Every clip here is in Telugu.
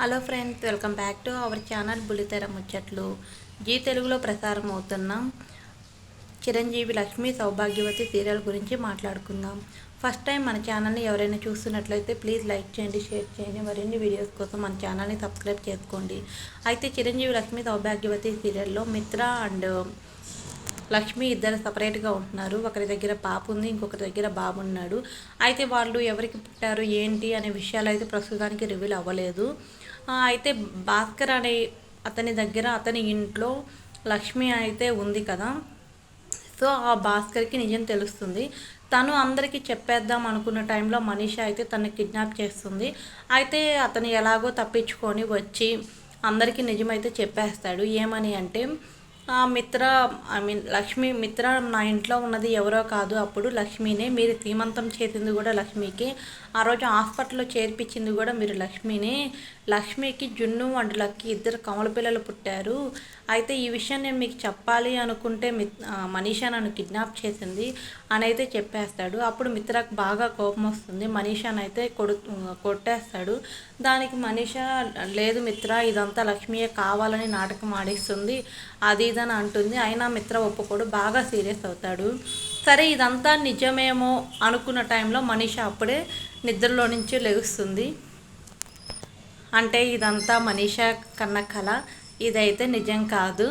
Hello friends welcome back to our channel Bullitera Muchchatlu. G తెలుగులో ప్రసారం అవుతున్న. చిరంజీవి లక్ష్మి సౌభాగ్యవతి సీరియల్ గురించి మాట్లాడుకుందాం. ఫస్ట్ టైం మన ఛానల్ని ఎవరైనా చూస్తున్నట్లయితే ప్లీజ్ లైక్ చేయండి షేర్ చేయండి మరిన్ని వీడియోస్ కోసం మన ఛానల్ని సబ్స్క్రైబ్ చేసుకోండి. అయితే చిరంజీవి లక్ష్మి సౌభాగ్యవతి సీరియల్లో మిత్ర అండ్ లక్ష్మి ఇద్దరు సపరేట్గా ఉంటున్నారు. ఒకరి దగ్గర పాప ఉంది ఇంకొకరి దగ్గర బాబు ఉన్నాడు. అయితే వాళ్ళు ఎవరికి పుట్టారు ఏంటి అనే విషయాలు అయితే ప్రస్తుతానికి రివీల్ అవ్వలేదు. అయితే భాస్కర్ అనే అతని దగ్గర అతని ఇంట్లో లక్ష్మి అయితే ఉంది కదా. సో ఆ భాస్కర్కి నిజం తెలుస్తుంది. తను అందరికీ చెప్పేద్దాం అనుకున్న టైంలో మనీష అయితే తను కిడ్నాప్ చేస్తుంది. అయితే అతను ఎలాగో తప్పించుకొని వచ్చి అందరికీ నిజమైతే చెప్పేస్తాడు. ఏమని అంటే మిత్ర ఐ మీన్ లక్ష్మి మిత్ర నా ఇంట్లో ఉన్నది ఎవరో కాదు. అప్పుడు లక్ష్మీనే మీరు శ్రీమంతం చేసింది కూడా లక్ష్మీకి. ఆ రోజు హాస్పిటల్లో చేర్పించింది కూడా మీరు లక్ష్మిని. లక్ష్మికి జున్ను అండ్ లక్కి ఇద్దరు కమల పిల్లలు పుట్టారు. అయితే ఈ విషయం నేను మీకు చెప్పాలి అనుకుంటే మి మనీషా నన్ను కిడ్నాప్ చేసింది అని అయితే చెప్పేస్తాడు. అప్పుడు మిత్రకు బాగా కోపం వస్తుంది. మనీషాని అయితే కొడు కొట్టేస్తాడు. దానికి మనీషా లేదు మిత్ర ఇదంతా లక్ష్మియే కావాలని నాటకం ఆడిస్తుంది. అది ఇదని అంటుంది. అయినా మిత్ర ఒప్పుకోడు. బాగా సీరియస్ అవుతాడు. సరే ఇదంతా నిజమేమో అనుకున్న టైంలో మనీషా అప్పుడే నిద్రలో నుంచి లెగుస్తుంది. అంటే ఇదంతా మనిష కన్న కళ ఇదైతే నిజం కాదు.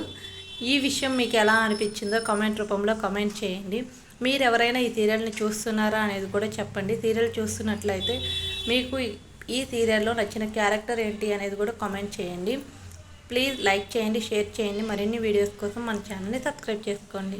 ఈ విషయం మీకు ఎలా అనిపించిందో కామెంట్ రూపంలో కామెంట్ చేయండి. మీరు ఎవరైనా ఈ సీరియల్ని చూస్తున్నారా అనేది కూడా చెప్పండి. సీరియల్ చూస్తున్నట్లయితే మీకు ఈ సీరియల్లో నచ్చిన క్యారెక్టర్ ఏంటి అనేది కూడా కామెంట్ చేయండి. ప్లీజ్ లైక్ చేయండి షేర్ చేయండి. మరిన్ని వీడియోస్ కోసం మన ఛానల్ని సబ్స్క్రైబ్ చేసుకోండి.